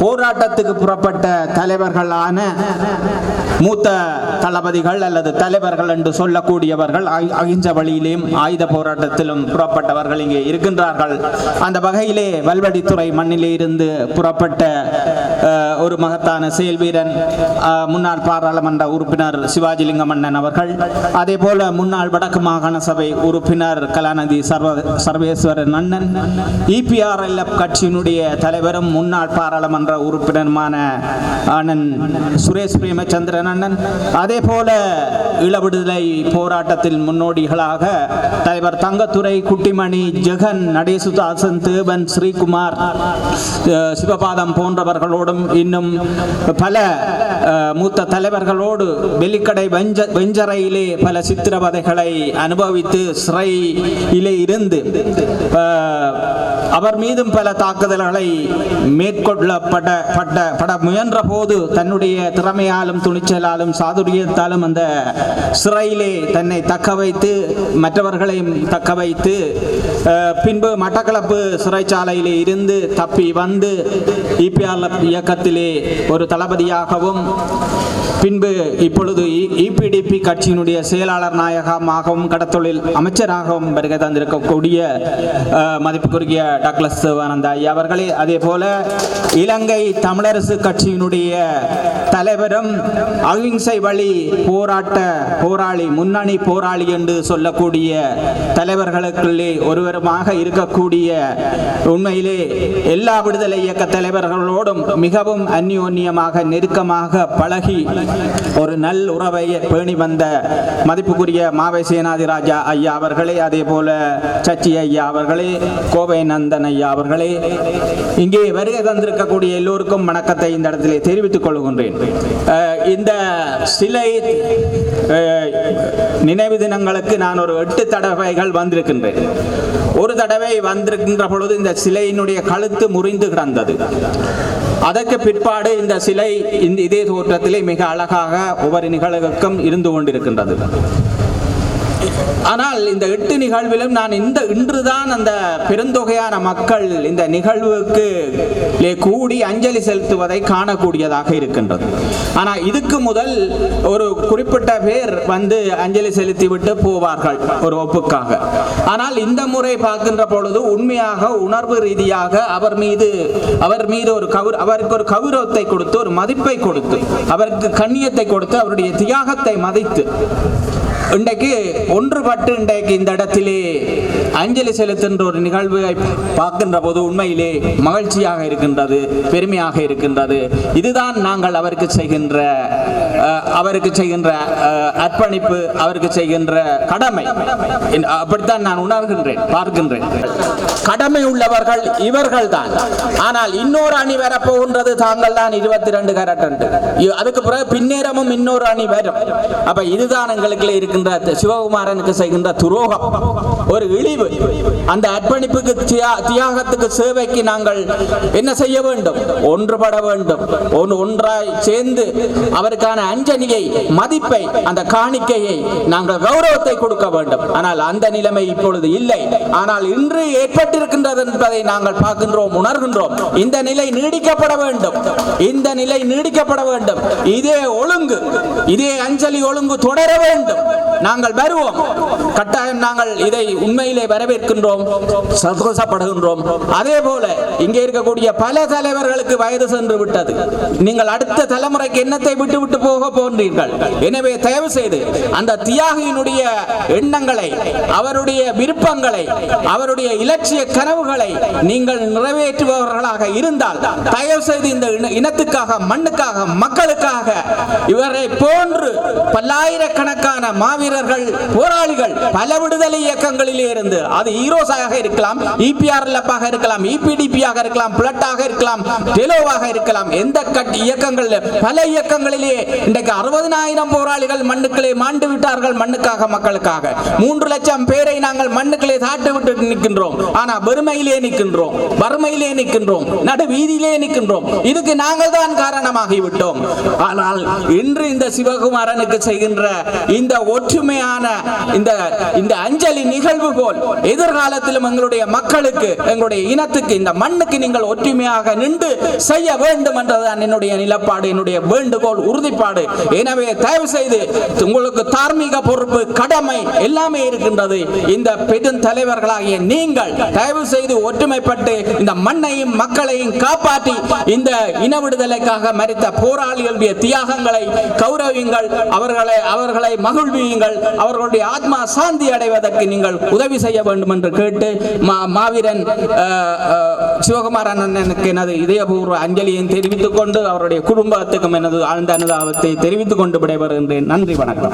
போராட்டத்துக்கு புறப்பட்ட தலைவர்களான மூத்த தளபதிகள் அல்லது தலைவர்கள் என்று சொல்லக்கூடியவர்கள் அகிஞ்ச வழியிலும் ஆயுத போராட்டத்திலும் புறப்பட்டவர்கள் இங்கே இருக்கின்றார்கள். அந்த வகையிலே வல்வடித்துறை மண்ணிலே இருந்து புறப்பட்ட ஒரு மகத்தான செயல் வீரன் முன்னாள் பாராளுமன்ற உறுப்பினர் சிவாஜிலிங்க மன்னன் அவர்கள். அதே போல முன்னாள் வடக்கு மாகாண சபை உறுப்பினர் கலாநிதி சர்வ சர்வேஸ்வரன் அண்ணன் இபிஆர்எல்எஃப் கட்சியினுடைய தலைவரும் முன்னாள் முன்னாள் பாராளுமன்ற உறுப்பினருமான அண்ணன் சுரேஷ் பிரேமச்சந்திரன் அண்ணன். அதே போல இளவிடுதலை போராட்டத்தில் முன்னோடிகளாக தலைவர் தங்கத்துறை குட்டிமணி ஜெகன் நடேசுதாசன் தேவன் ஸ்ரீகுமார் சிவபாதம் போன்றவர்களோடும் இன்னும் பல மூத்த தலைவர்களோடு வெள்ளிக்கடை வெஞ்ச வெஞ்சரையிலே பல சித்திரவதைகளை அனுபவித்து சிறையிலே இருந்து அவர் மீதும் பல தாக்குதல்களை மேற்கொள்ளப்பட பட்ட பட முயன்ற போது தன்னுடைய திறமையாலும் துணிச்சலாலும் சாதுரியத்தாலும் அந்த சிறையிலே தன்னை தக்க வைத்து மற்றவர்களையும் தக்க வைத்து பின்பு மட்டக்களப்பு சிறைச்சாலையிலே இருந்து தப்பி வந்து இபிஆர் இயக்கத்திலே ஒரு தளபதியாகவும் பின்பு இப்பொழுது இபிடிபி கட்சியினுடைய செயலாளர் நாயகமாகவும் கடத்தொழில் அமைச்சராகவும் வருகை தந்திருக்கக்கூடிய மதிப்புக்குரிய டாக்லஸ் சிவானந்த ஐயா அவர்களே. அதே போல இலங்கை தமிழரசு கட்சியினுடைய தலைவரும் அகிம்சை வழி போராட்ட போராளி முன்னணி போராளி என்று சொல்லக்கூடிய தலைவர்களுக்குள்ளே ஒருவருமாக இருக்கக்கூடிய உண்மையிலே எல்லா விடுதலை இயக்க தலைவர்களோடும் மிகவும் அந்யோன்யமாக நெருக்கமாக பழகி ஒரு நல் உறவை பேணி வந்த மதிப்புக்குரிய மாவை சேனாதி ராஜா ஐயா அவர்களே அதே போல சச்சி ஐயா அவர்களே கோவை நந்தன் ஐயா அவர்களே இங்கே வருகை வந்திருக்கக்கூடிய எல்லோருக்கும் வணக்கத்தை இந்த இடத்திலே தெரிவித்துக் கொள்கின்றேன். இந்த சிலை அஹ், நினைவு தினங்களுக்கு நான் ஒரு எட்டு தடவைகள் வந்திருக்கின்றேன். ஒரு தடவை வந்திருக்கின்ற பொழுது இந்த சிலையினுடைய கழுத்து முறிந்து கிடந்தது. அதற்கு பிற்பாடு இந்த சிலை இந்த இதே தோற்றத்திலே மிக அழகாக ஒவ்வொரு நிகழ்வுக்கும் இருந்து கொண்டிருக்கின்றது. ஆனால் இந்த எட்டு நிகழ்விலும் நான் இந்த இன்றுதான் அந்த பெருந்தொகையான மக்கள் இந்த நிகழ்வுக்கு கூடி அஞ்சலி செலுத்துவதை காணக்கூடியதாக இருக்கின்றது. ஆனால் இதுக்கு முதல் ஒரு குறிப்பிட்ட பேர் வந்து அஞ்சலி செலுத்திவிட்டு போவார்கள் ஒரு ஒப்புக்காக. ஆனால் இந்த முறை பார்க்கின்ற பொழுது உண்மையாக உணர்வு ரீதியாக அவர் மீது அவர் மீது ஒரு கவுர் அவருக்கு ஒரு கௌரவத்தை கொடுத்து ஒரு மதிப்பை கொடுத்து அவருக்கு கண்ணியத்தை கொடுத்து அவருடைய தியாகத்தை மதித்து இன்றைக்கு ஒன்றுபட்டு இன்றைக்கு இந்த இடத்திலே அஞ்சலி செலுத்துகின்ற ஒரு நிகழ்வை பார்க்கின்ற போது உண்மையிலே மகிழ்ச்சியாக இருக்கின்றது பெருமையாக இருக்கின்றது. இதுதான் நாங்கள் அவருக்கு செய்கின்ற அவருக்கு செய்கின்ற அர்ப்பணிப்பு அவருக்கு செய்கின்ற கடமை. அப்படித்தான் நான் உணர்கின்றேன் பார்க்கின்றேன். கடமை உள்ளவர்கள் இவர்கள் தான் ஆனால் இன்னொரு அணி வரப்போகின்றது தாங்கள் தான் இருபத்தி ரெண்டு கரட் அதுக்கு பிறகு பின்னேரமும் இன்னொரு அணி வரும். அப்ப இதுதான் எங்களுக்குள்ள செய்கின்ற சிவகுமாரனுக்கு செய்கின்ற துரோகம். ஒரு இழிவு. அந்த அர்ப்பணிப்புக்கு தியா- தியாகத்துக்கு சேவைக்கு நாங்கள் என்ன செய்ய வேண்டும்? ஒன்றுபட வேண்டும். ஒன்று ஒன்றாய் சேர்ந்து அவருக்கான அஞ்சலியை மதிப்பை அந்த காணிக்கையை நாங்கள் கௌரவத்தை கொடுக்க வேண்டும். ஆனால் அந்த நிலைமை இப்பொழுது இல்லை. ஆனால் இன்று ஏற்பட்டிருக்கின்றது என்பதை நாங்கள் பார்க்கின்றோம் உணர்கின்றோம். இந்த நிலை நீடிக்கப்பட வேண்டும். இந்த நிலை நீடிக்கப்பட வேண்டும். இதே ஒழுங்கு இதே அஞ்சலி ஒழுங்கு தொடர வேண்டும். நாங்கள் வருவோம். கட்டாயம் நாங்கள் இதை உண்மையிலே வரவேற்கின்றோம் சந்தோஷப்படுகின்றோம். அதே போல இங்கே இருக்கக்கூடிய பல தலைவர்களுக்கு வயது சென்று விட்டது. நீங்கள் அடுத்த தலைமுறைக்கு எண்ணத்தை விட்டு விட்டு போக போன்றீர்கள்? எனவே தயவு செய்து அந்த தியாகியினுடைய எண்ணங்களை அவருடைய விருப்பங்களை அவருடைய இலட்சிய கனவுகளை நீங்கள் நிறைவேற்றுபவர்களாக இருந்தால் தயவு செய்து இந்த இனத்துக்காக மண்ணுக்காக மக்களுக்காக இவரை போன்று பல்லாயிரக்கணக்கான மாவீரர்கள் போராளிகள் பல விடுதலை இயக்கங்களில் இருந்து அது ஈரோஸாக இருக்கலாம் இபிஆர்எல்எஃப் இருக்கலாம் இபிடிபியாக இருக்கலாம் பிளட்டாக இருக்கலாம் டெலோவாக இருக்கலாம். எந்த கட் இயக்கங்கள் பல இயக்கங்களிலே இன்றைக்கு அறுபதனாயிரம் போராளிகள் மண்ணுக்களே மாண்டு விட்டார்கள் மண்ணுக்காக மக்களுக்காக. மூன்று லட்சம் பேரை நாங்கள் மண்ணுக்களே தாட்டு விட்டு நிற்கின்றோம். ஆனா பெருமையிலே நிற்கின்றோம். வறுமையிலே நிற்கின்றோம். நடு வீதியிலே நிற்கின்றோம். இதுக்கு நாங்கள் தான் காரணமாகிவிட்டோம். ஆனால் இன்று இந்த சிவகுமாரனுக்கு செய்கின்ற இந்த ஒற்றுமையான இந்த இந்த அஞ்சலி நிகழ்வு நிகழ்வு போல் எதிர்காலத்திலும் எங்களுடைய மக்களுக்கு எங்களுடைய இனத்துக்கு இந்த மண்ணுக்கு நீங்கள் ஒற்றுமையாக நின்று செய்ய வேண்டும் என்றதுதான் என்னுடைய நிலப்பாடு என்னுடைய வேண்டுகோள் உறுதிப்பாடு. எனவே தயவு செய்து உங்களுக்கு தார்மீக பொறுப்பு கடமை எல்லாமே இருக்கின்றது. இந்த பெரும் தலைவர்களாகிய நீங்கள் தயவு செய்து ஒற்றுமைப்பட்டு இந்த மண்ணையும் மக்களையும் காப்பாற்றி இந்த இன விடுதலைக்காக மறித்த போராளிகளுடைய தியாகங்களை கௌரவியுங்கள். அவர்களை அவர்களை மகிழ்வியுங்கள். அவர்களுடைய ஆத்மா சாந்தி அடைவதற்கு நீங்கள் உதவி செய்ய வேண்டும் என்று கேட்டு மா- மாவீரன் சிவகுமார் அண்ணனுக்கு எனது இதயபூர்வ அஞ்சலியை தெரிவித்துக் கொண்டு அவருடைய குடும்பத்துக்கும் எனது ஆழ்ந்த அனுதாபத்தை தெரிவித்துக் கொண்டு விடைபெறுகின்றேன். நன்றி வணக்கம்.